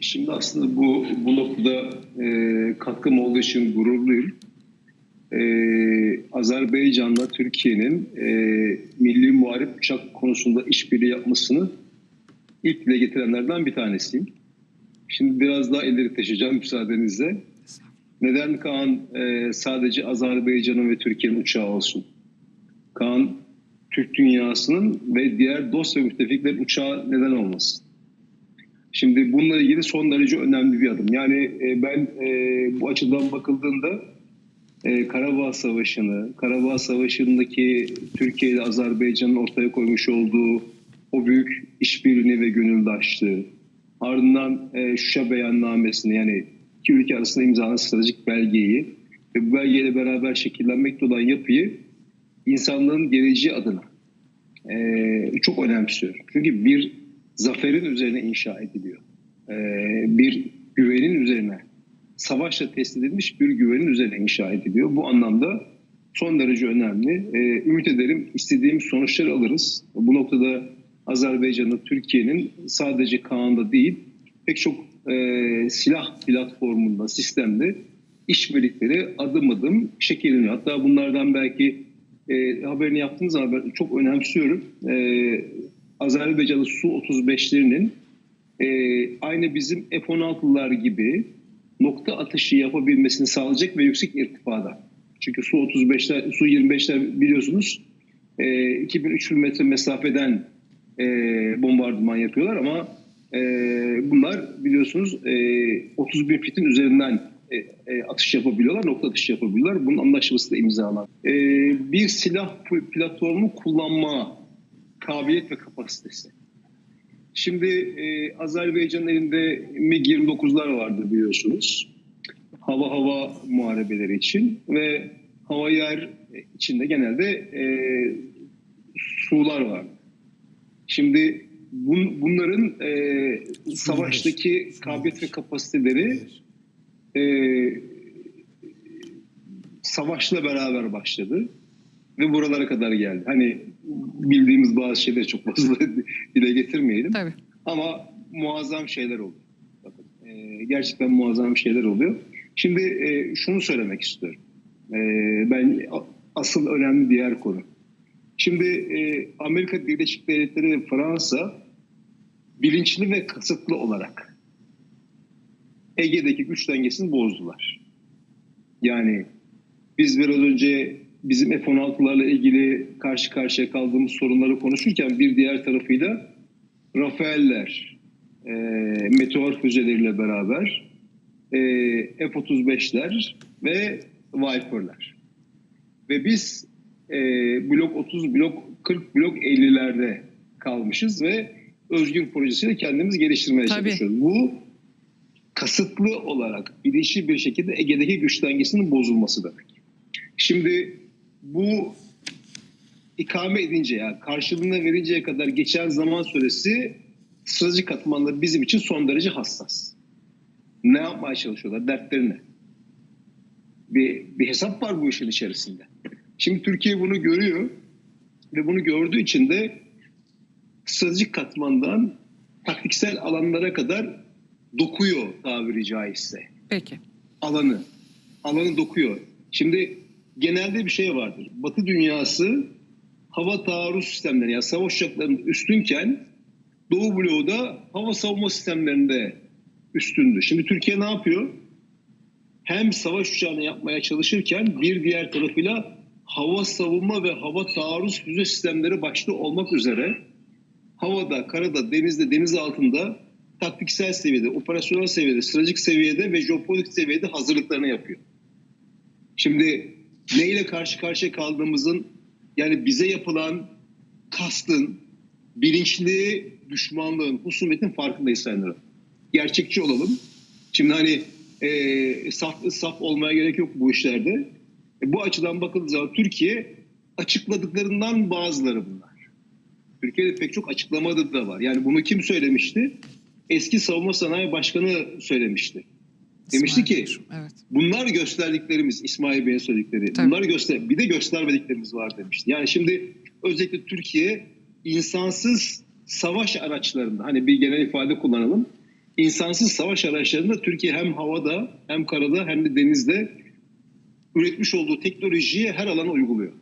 Şimdi aslında bu bu noktada e, katkım olduğu için gururluyum. E, Azerbaycan'la Türkiye'nin e, milli muharip uçak konusunda işbirliği yapmasını ilk dile getirenlerden bir tanesiyim. Şimdi biraz daha ileri taşıyacağım müsaadenizle. Neden Kaan e, sadece Azerbaycan'ın ve Türkiye'nin uçağı olsun? Kaan Türk dünyasının ve diğer dost ve müttefiklerin uçağı neden olmasın? Şimdi bununla ilgili son derece önemli bir adım. Yani e, ben e, bu açıdan bakıldığında e, Karabağ Savaşı'nı, Karabağ Savaşı'ndaki Türkiye ile Azerbaycan'ın ortaya koymuş olduğu o büyük işbirliğini ve gönüldaşlığı, ardından e, Şuşa beyannamesini yani iki ülke arasında imzalanan stratejik belgeyi ve bu belgeyle beraber şekillenmekte olan yapıyı insanlığın geleceği adına e, çok önemsiyorum. Çünkü bir zaferin üzerine inşa ediliyor. E, bir güvenin üzerine, savaşla test edilmiş bir güvenin üzerine inşa ediliyor. Bu anlamda son derece önemli. E, ümit ederim istediğimiz sonuçları alırız. Bu noktada Azerbaycan'da Türkiye'nin sadece Kaan'da değil pek çok e, silah platformunda, sistemde işbirlikleri adım adım şekilleniyor. Hatta bunlardan belki e, haberini yaptığınız ben çok önemsiyorum. E, Azerbaycan'ın Su-35'lerinin e, aynı bizim F-16'lar gibi nokta atışı yapabilmesini sağlayacak ve yüksek irtifada. Çünkü Su-35'ler, Su-25'ler biliyorsunuz e, 2000-3000 metre mesafeden e, bombardıman yapıyorlar ama e, bunlar biliyorsunuz e, 30 bin fitin üzerinden e, e, atış yapabiliyorlar, nokta atışı yapabiliyorlar. Bunun anlaşması da imzalandı. E, bir silah platformu kullanma kabiliyet ve kapasitesi. Şimdi e, Azerbaycan'ın elinde MiG-29'lar vardı biliyorsunuz. Hava hava muharebeleri için ve hava yer içinde genelde e, sular vardı. Şimdi bun, bunların e, savaştaki kabiliyet ve kapasiteleri e, savaşla beraber başladı ve buralara kadar geldi. Hani bildiğimiz bazı şeyleri çok fazla dile getirmeyelim. Tabii. Ama muazzam şeyler oluyor. Bakın, e, gerçekten muazzam şeyler oluyor. Şimdi e, şunu söylemek istiyorum. E, ben asıl önemli diğer konu. Şimdi e, Amerika Birleşik Devletleri ve Fransa bilinçli ve kasıtlı olarak Ege'deki güç dengesini bozdular. Yani biz biraz önce bizim F-16'larla ilgili karşı karşıya kaldığımız sorunları konuşurken bir diğer tarafıyla Rafael'ler, e, meteor füzeleriyle beraber e, F-35'ler ve Viper'lar. Ve biz e, blok 30, blok 40, blok 50'lerde kalmışız ve özgür projesiyle kendimiz geliştirmeye Tabii. çalışıyoruz. Bu kasıtlı olarak bilinçli bir şekilde Ege'deki güç dengesinin bozulması demek. Şimdi bu ikame edince yani karşılığını verinceye kadar geçen zaman süresi stratejik katmanda bizim için son derece hassas. Ne yapmaya çalışıyorlar? Dertleri ne? Bir, bir hesap var bu işin içerisinde. Şimdi Türkiye bunu görüyor ve bunu gördüğü için de stratejik katmandan taktiksel alanlara kadar dokuyor tabiri caizse Peki. alanı. Alanı dokuyor. Şimdi genelde bir şey vardır. Batı dünyası hava taarruz sistemleri yani savaş uçaklarının üstünken Doğu bloğu da hava savunma sistemlerinde üstündü. Şimdi Türkiye ne yapıyor? Hem savaş uçağını yapmaya çalışırken bir diğer tarafıyla hava savunma ve hava taarruz füze sistemleri başta olmak üzere havada, karada, denizde, deniz altında taktiksel seviyede, operasyonel seviyede, stratejik seviyede ve jeopolitik seviyede hazırlıklarını yapıyor. Şimdi neyle karşı karşıya kaldığımızın yani bize yapılan kastın, bilinçli düşmanlığın, husumetin farkındayız sanırım. Gerçekçi olalım. Şimdi hani e, saf, saf olmaya gerek yok bu işlerde. E, bu açıdan bakıldığı zaman Türkiye açıkladıklarından bazıları bunlar. Türkiye'de pek çok açıklamadı da var. Yani bunu kim söylemişti? Eski Savunma Sanayi Başkanı söylemişti. Demişti ki Evet. bunlar gösterdiklerimiz İsmail Bey'in söyledikleri. Tabii. Bunlar göster bir de göstermediklerimiz var demişti. Yani şimdi özellikle Türkiye insansız savaş araçlarında hani bir genel ifade kullanalım. insansız savaş araçlarında Türkiye hem havada hem karada hem de denizde üretmiş olduğu teknolojiyi her alana uyguluyor.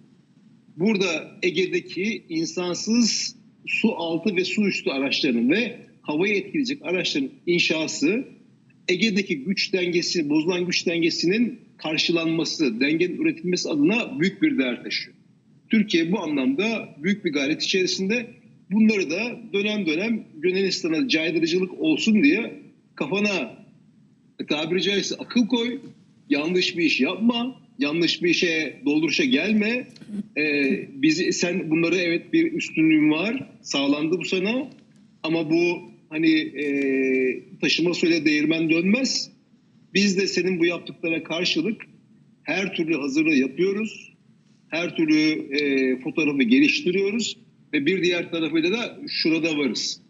Burada Ege'deki insansız su altı ve su üstü araçlarının ve havayı etkileyecek araçların inşası Ege'deki güç dengesi, bozulan güç dengesinin karşılanması, dengenin üretilmesi adına büyük bir değer taşıyor. Türkiye bu anlamda büyük bir gayret içerisinde bunları da dönem dönem Yunanistan'a caydırıcılık olsun diye kafana tabiri caizse akıl koy, yanlış bir iş yapma, yanlış bir işe dolduruşa gelme. Ee, bizi sen bunları evet bir üstünlüğün var, sağlandı bu sana ama bu hani e, taşıma suyla değirmen dönmez. Biz de senin bu yaptıklarına karşılık her türlü hazırlığı yapıyoruz. Her türlü e, fotoğrafı geliştiriyoruz ve bir diğer tarafıyla da şurada varız.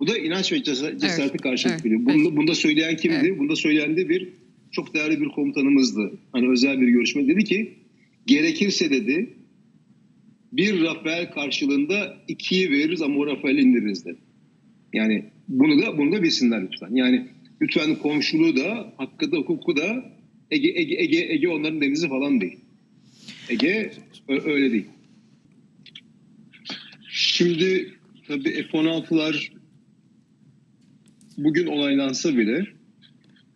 Bu da inanç ve cesareti Evet, karşılık evet, veriyor. Bunu, bunu da söyleyen kimdi? Evet. Bunu da söyleyen de bir çok değerli bir komutanımızdı. Hani özel bir görüşme dedi ki gerekirse dedi bir Rafael karşılığında ikiyi veririz ama o Rafael'i indiririz dedi. Yani bunu da bunu da bilsinler lütfen. Yani lütfen komşuluğu da, hakkı da, hukuku da Ege, Ege, Ege, Ege onların denizi falan değil. Ege öyle değil. Şimdi tabii F-16'lar bugün onaylansa bile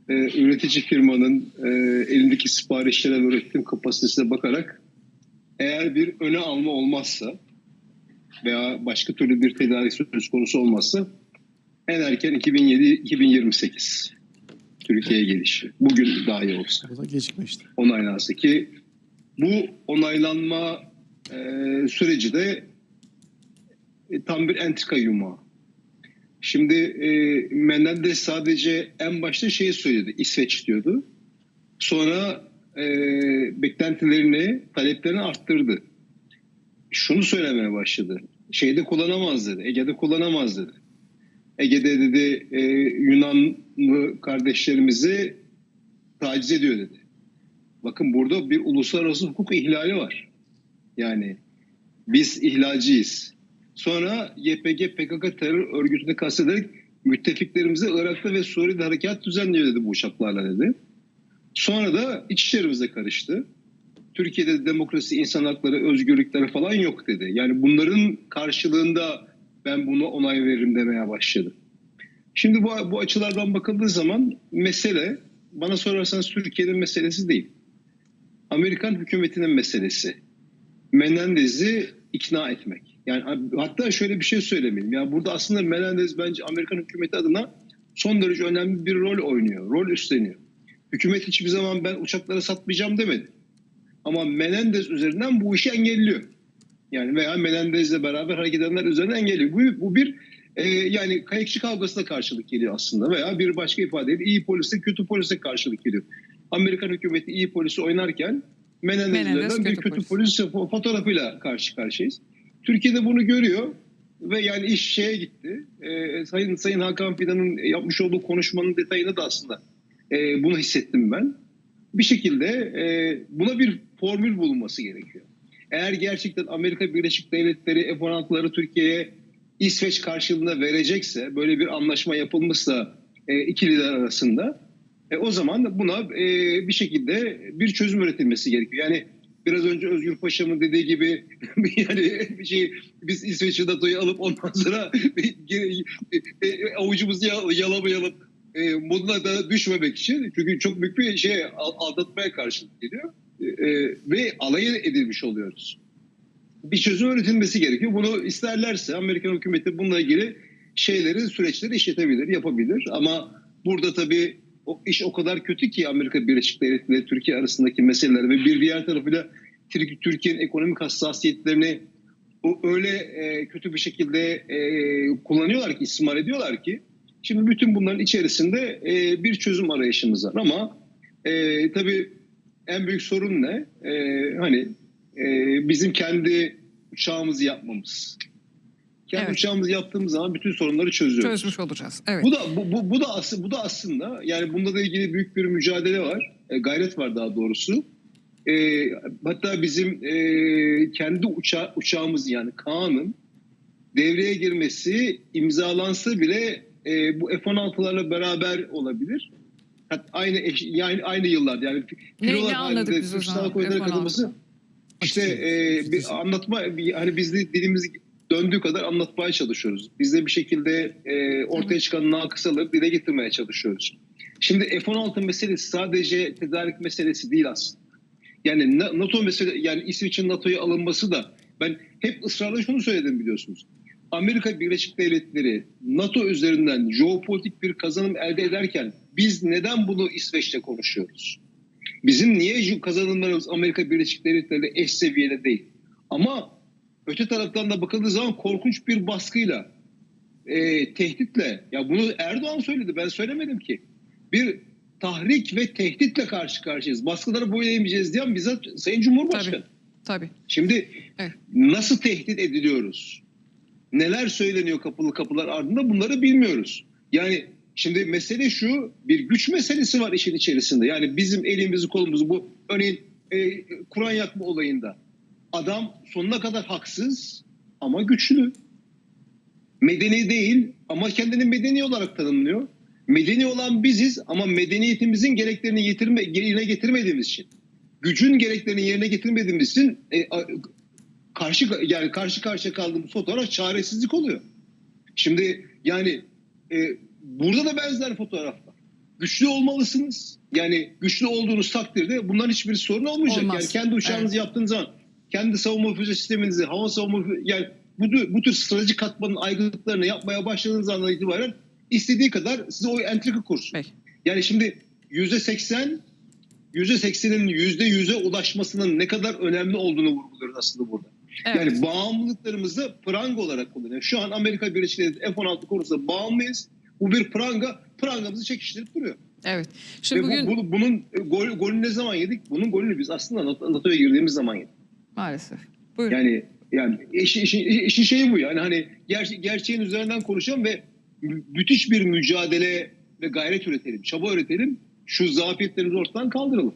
e, üretici firmanın e, elindeki siparişlere ve üretim kapasitesine bakarak eğer bir öne alma olmazsa veya başka türlü bir tedarik söz konusu olmazsa en erken 2007-2028 Türkiye'ye gelişi. Bugün dahi olsa Bu da gecikme işte. onaylansa ki bu onaylanma e, süreci de e, tam bir entrika yumağı. Şimdi e, Menendez sadece en başta şeyi söyledi, İsveç diyordu. Sonra e, beklentilerini, taleplerini arttırdı. Şunu söylemeye başladı. Şeyde kullanamaz dedi, Ege'de kullanamaz dedi. Ege'de dedi e, Yunanlı kardeşlerimizi taciz ediyor dedi. Bakın burada bir uluslararası hukuk ihlali var. Yani biz ihlalciyiz. Sonra YPG PKK terör örgütüne kastederek müttefiklerimize Irak'ta ve Suriye'de harekat düzenliyor dedi bu uçaklarla dedi. Sonra da iç işlerimize karıştı. Türkiye'de demokrasi, insan hakları, özgürlükleri falan yok dedi. Yani bunların karşılığında ben buna onay veririm demeye başladı. Şimdi bu, bu açılardan bakıldığı zaman mesele bana sorarsanız Türkiye'nin meselesi değil. Amerikan hükümetinin meselesi. Menendez'i ikna etmek. Yani hatta şöyle bir şey söylemeyeyim. Ya burada aslında Menendez bence Amerikan hükümeti adına son derece önemli bir rol oynuyor. Rol üstleniyor. Hükümet hiçbir zaman ben uçakları satmayacağım demedi. Ama Menendez üzerinden bu işi engelliyor. Yani veya Menendez'le beraber hareket edenler üzerinden engelliyor. Bu, bu bir e, yani kayıkçı kavgasına karşılık geliyor aslında veya bir başka ifadeyle iyi polise kötü polise karşılık geliyor. Amerikan hükümeti iyi polisi oynarken Menendez, Menendez üzerinden bir kötü kötü polis. polis fotoğrafıyla karşı karşıyayız. Türkiye'de bunu görüyor ve yani iş şeye gitti. Ee, Sayın Sayın Hakan Fidan'ın yapmış olduğu konuşmanın detayını da aslında e, bunu hissettim ben. Bir şekilde e, buna bir formül bulunması gerekiyor. Eğer gerçekten Amerika Birleşik Devletleri F-16'ları Türkiye'ye İsveç karşılığında verecekse, böyle bir anlaşma yapılmışsa e, iki lider arasında, e, o zaman buna e, bir şekilde bir çözüm üretilmesi gerekiyor. Yani biraz önce Özgür Paşa'mın dediği gibi yani bir şey biz İsveç'e NATO'yu alıp ondan sonra e, e, avucumuzu yal- yalamayalım e, moduna da düşmemek için çünkü çok büyük bir şey aldatmaya karşılık geliyor E, ve alay edilmiş oluyoruz. Bir çözüm üretilmesi gerekiyor. Bunu isterlerse Amerikan hükümeti bununla ilgili şeyleri, süreçleri işletebilir, yapabilir. Ama burada tabii o iş o kadar kötü ki Amerika Birleşik Devletleri ile Türkiye arasındaki meseleler ve bir diğer tarafıyla Tür- Türkiye'nin ekonomik hassasiyetlerini o öyle e, kötü bir şekilde e, kullanıyorlar ki, istismar ediyorlar ki şimdi bütün bunların içerisinde e, bir çözüm arayışımız var. Ama e, tabii en büyük sorun ne? E, hani e, bizim kendi uçağımızı yapmamız. Kendi Evet. uçağımızı yaptığımız zaman bütün sorunları çözüyoruz. Çözmüş olacağız. Evet. Bu da bu, bu, bu da aslında bu da aslında yani bunda da ilgili büyük bir mücadele var. E, gayret var daha doğrusu. E, hatta bizim e, kendi uça, uçağımız yani Kaan'ın devreye girmesi imzalansa bile e, bu F-16'larla beraber olabilir. Hatta aynı eş- yani aynı yıllarda yani Ne- filolar ne anladık halinde biz o zaman? F-16. katılması işte e, bir anlatma bir, hani biz de dilimiz döndüğü kadar anlatmaya çalışıyoruz. Biz de bir şekilde e, ortaya çıkan nakısaları dile getirmeye çalışıyoruz. Şimdi F-16 meselesi sadece tedarik meselesi değil aslında. Yani Na- NATO mesele yani İsveç'in NATO'ya alınması da ben hep ısrarla şunu söyledim biliyorsunuz. Amerika Birleşik Devletleri NATO üzerinden jeopolitik bir kazanım elde ederken biz neden bunu İsveç'te konuşuyoruz? Bizim niye kazanımlarımız Amerika Birleşik Devletleri ile eş seviyede değil? Ama öte taraftan da bakıldığı zaman korkunç bir baskıyla, e, tehditle, ya bunu Erdoğan söyledi ben söylemedim ki. Bir tahrik ve tehditle karşı karşıyayız. Baskıları boyun eğmeyeceğiz diyen bizzat Sayın Cumhurbaşkanı. Tabii. Şimdi Evet. nasıl tehdit ediliyoruz? Neler söyleniyor kapılı kapılar ardında bunları bilmiyoruz. Yani şimdi mesele şu bir güç meselesi var işin içerisinde. Yani bizim elimizi kolumuzu bu örneğin e, Kur'an yakma olayında adam sonuna kadar haksız ama güçlü. Medeni değil ama kendini medeni olarak tanımlıyor. Medeni olan biziz ama medeniyetimizin gereklerini getirme, yerine getirmediğimiz için gücün gereklerini yerine getirmediğimiz için e, karşı yani karşı karşıya kaldığımız fotoğraf çaresizlik oluyor. Şimdi yani e, burada da benzer fotoğraf var. Güçlü olmalısınız. Yani güçlü olduğunuz takdirde bunların hiçbir sorun olmayacak. Olmaz. Yani kendi uçağınızı yaptığınız zaman kendi savunma füze sisteminizi, hava savunma fü- yani bu, bu tür stratejik katmanın aygıtlarını yapmaya başladığınız andan itibaren istediği kadar size o entrika kursun. Peki. Yani şimdi yüzde seksen, yüzde seksenin yüzde yüze ulaşmasının ne kadar önemli olduğunu vurguluyoruz aslında burada. Evet. Yani bağımlılıklarımızı pranga olarak kullanıyor. Şu an Amerika Birleşik Devletleri F-16 konusunda bağımlıyız. Bu bir pranga, prangamızı çekiştirip duruyor. evet. Şimdi Ve bu- bugün bu- bunun e, gol, golünü ne zaman yedik? Bunun golünü biz aslında NATO- NATO'ya girdiğimiz zaman yedik. maalesef. Buyurun. Yani yani işin, işin, işin şeyi bu yani hani ger- gerçeğin üzerinden konuşalım ve mü- müthiş bir mücadele ve gayret üretelim, çaba üretelim. Şu zafiyetlerimizi ortadan kaldıralım.